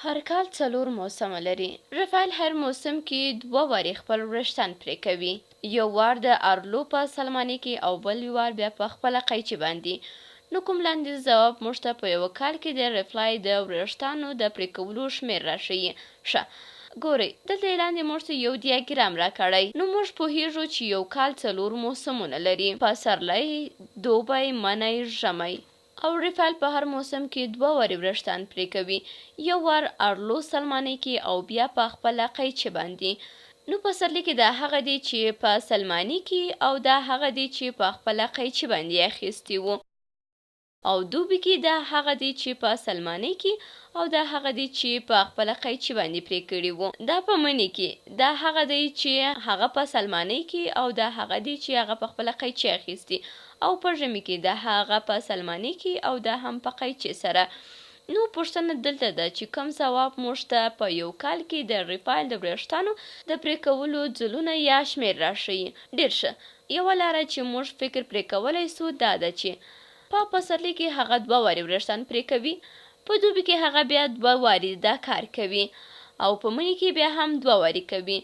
هر کال څلور موسمه لري. رافایل هر موسم کې دوه وارې خپل وریښتان پرې کوي. یو وار د ارلو په سلماني کې او بل وار بیا په خپله قیچي باندې. نو کوم لاندې ځواب موږ ته په یوه کال کې د رافایل د وریښتانو د پرې کولو شمېر راښیي. ښه ګورئ دلته لاندې موږ ته یو دیاګرام راکړی نو موږ پوهیږو چې یو کال څلور موسمونه لري پسرلی دوبی منی ژمی او ریفایل په هر موسم کې دوه وارې وریښتان پرې کوي. یو وار ارلو سلمانۍ کې او بیا په خپله قیچي باندې. نو پسرلی کې دا هغه دی چې په سلماني کې او دا هغه دی چې په خپله قیچي باندې اخیستی وو او دوبي کې دا هغه دی چې په سلمانۍ کې او دا هغه دی چې په خپله قیچي باندې پرې کړي وو. دا په مني کې دا هغه دی چې هغه په سلمانۍ کې او دا هغه دی چې هغه په خپله قیچي اخیستی او په ژمي کې د هغه په سلماني کې او د هم په قیچي سره. نو پوښتنه دلته ده چې کوم ځواب موږ ته په یو کال کې د ریفایل د وریښتانو د پرې کولو ځلونه یا شمېر راښیي ډېر ښه. یوه لاره چې موږ فکر پرې کولی سو دا ده چې په پسرلي کې هغه دوه وارې وریښتان پرې کوي په دوبي کې هغه بیا دوه وارې دا کار کوي او په مني کې بیا هم دوه وارې کوي.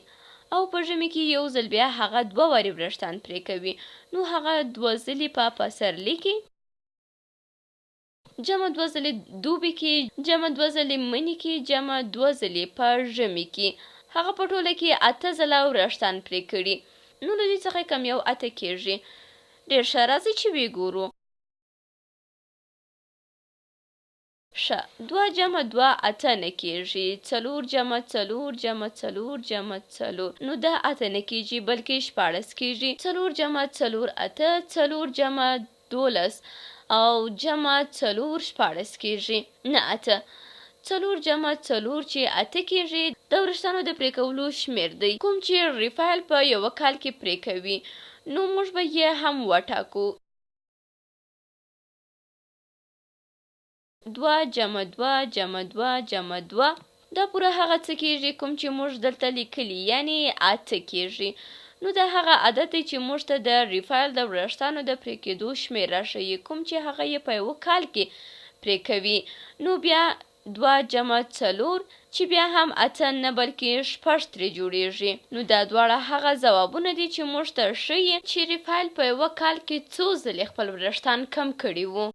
او په ژمي کې یو ځل بیا هغه دوه وارې وریښتان پرې کوي. نو هغه دوه ځلې په پسرلي کې جمع دوه ځلې دوبي کې جمع دوه ځلې مني کې جمع دوه ځلې په ژمي کې. هغه په ټوله کې اته ځله وریښتان پرې کړي. نو له دې څخه کم یو اته کېږي ډېر ښه راځئ چې وګورو ښه. دوه جمع دوه اته نه کېږي څلور جمع څلور جمع څلور جمع څلور. نو دا اته نه کېږي بلکې شپاړس کېږي څلور جمع څلور اته څلور جمع دولس او جمع څلور شپاړس کېږي نه اته. څلور جمع څلور چې اته کېږي د وریښتانو د پرې کولو شمېر دی. کوم چې ریفایل په یوه کال کې پرې کوي. نو موږ به یې هم وټاکو دوه جمع دوه جمع دوه جمع دوه. دا پوره هغه څه کېږي کوم چې موږ دلته لیکلي یعنی اته کېږي نو دا هغه عدد دی چې موږ ته د ریفایل د وریښتانو د پرې کېدو شمېر راښیي کوم چې هغه یې په یوه کال کې پرې کوي. نو بیا دوه جمع څلور چې بیا هم اته نه بلکې شپږ ترې جوړیږي. نو دا دواړه هغه ځوابونه دي چې موږ ته ښیي چې ریفایل په یوه کال کې څو ځلې خپل وریښتان کم کړي وو